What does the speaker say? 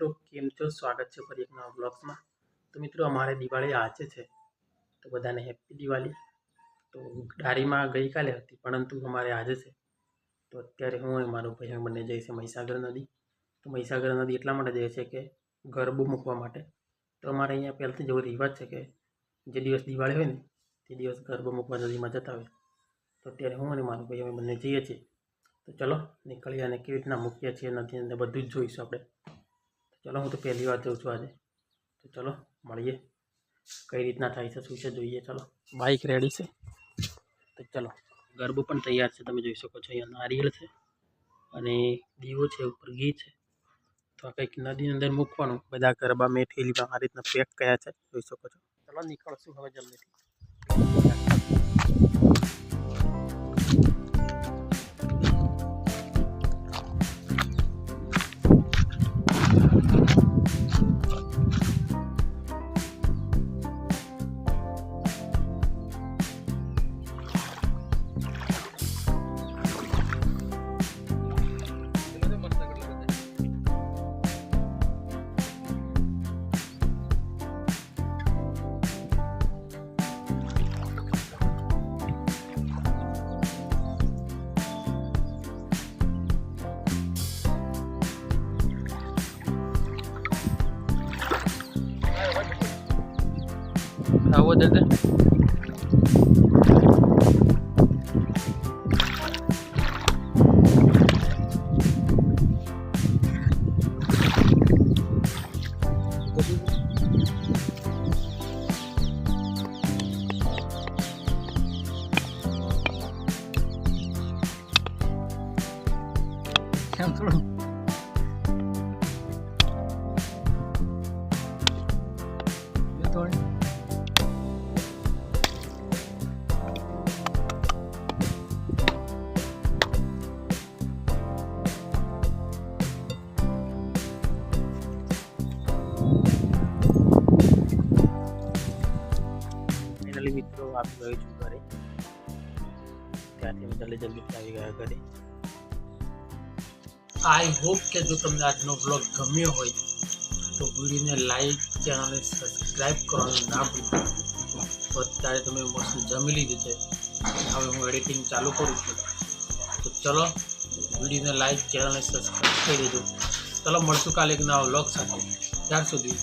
મિત્રો, કેમ છો? સ્વાગત છે ફરી એક નવા બ્લોગ્સમાં. તો મિત્રો, અમારે દિવાળી આજે છે તો બધાને હેપી દિવાળી. તો ડારીમાં ગઈકાલે હતી, પરંતુ અમારે આજે છે. તો અત્યારે હું મારો ભાઈ બંને જઈએ છે મહીસાગર નદી. તો મહીસાગર નદી એટલા માટે જઈએ છે કે ગરબો મૂકવા માટે. તો અમારે અહીંયા પહેલાંથી જેવો રિવાજ છે કે જે દિવસ દિવાળી હોય ને, તે દિવસ ગરબો મૂકવા નદીમાં જતા હોય. તો અત્યારે હું અને મારો ભાઈ, અમે બંને જઈએ છીએ. તો ચલો, નીકળીએ અને કેવી રીતના મૂકીએ છીએ નદી અંદર, બધું જ જોઈશું આપણે. ચલો, હું તો પહેલી વાર જઉં છું આજે. તો ચલો, મળીએ. કઈ રીતના થાય છે, શું છે, જોઈએ. ચલો બાઇક રેડી છે. તો ચલો, ગરબો પણ તૈયાર છે, તમે જોઈ શકો છો, અહીંયા નારિયેળ છે અને દીવો છે, ઉપર ઘી છે. તો આ કંઈક નદીની અંદર મૂકવાનું. બધા ગરબા મેં થેલીમાં આ રીતના પેક કયા છે, જોઈ શકો છો. ચલો, નીકળશું હવે જલ્દીથી. Tawa dada. Come through. Good morning. મિત્રો આવી ગયો છું ઘરે. ત્યાંથી જલ્દી જલ્દી આવી ગયા ઘરે. આઈ હોપ કે જો તમને આજનો બ્લોગ ગમ્યો હોય, તો વિડીયોને લાઈક ચેનલને સબસ્ક્રાઈબ કરવાનું ના ભૂલતા તો અત્યારે તમે મસ્ત જમી લીધું છે. હવે હું એડિટિંગ ચાલુ કરું છું. તો ચલો, વિડીયોને લાઈક ચેનલને સબસ્ક્રાઈબ કરી દેજો. ચલો, મળશું કાલે એક નવા બ્લોગ સાથે. ત્યાર સુધી